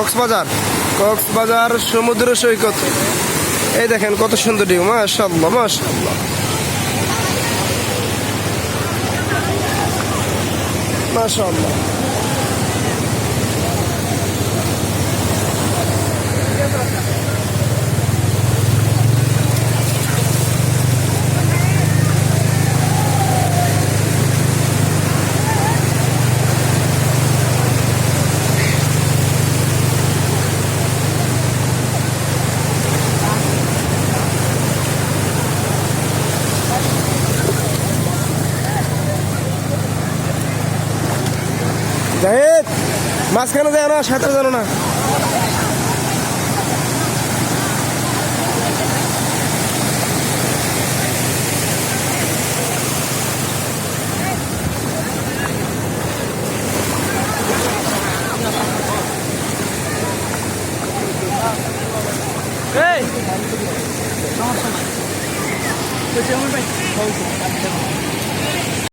কক্সবাজার কক্সবাজার সমুদ্র সৈকত। এই দেখেন কত সুন্দর ডিউ মাশাল্লাহ মাশাল্লাহ মাশাল্লাহ জাহিদ মাঝখানে যায় না সাঁতার জানো না। এই! সমস্যা নাই। তো চেয়ারম্যান ভাই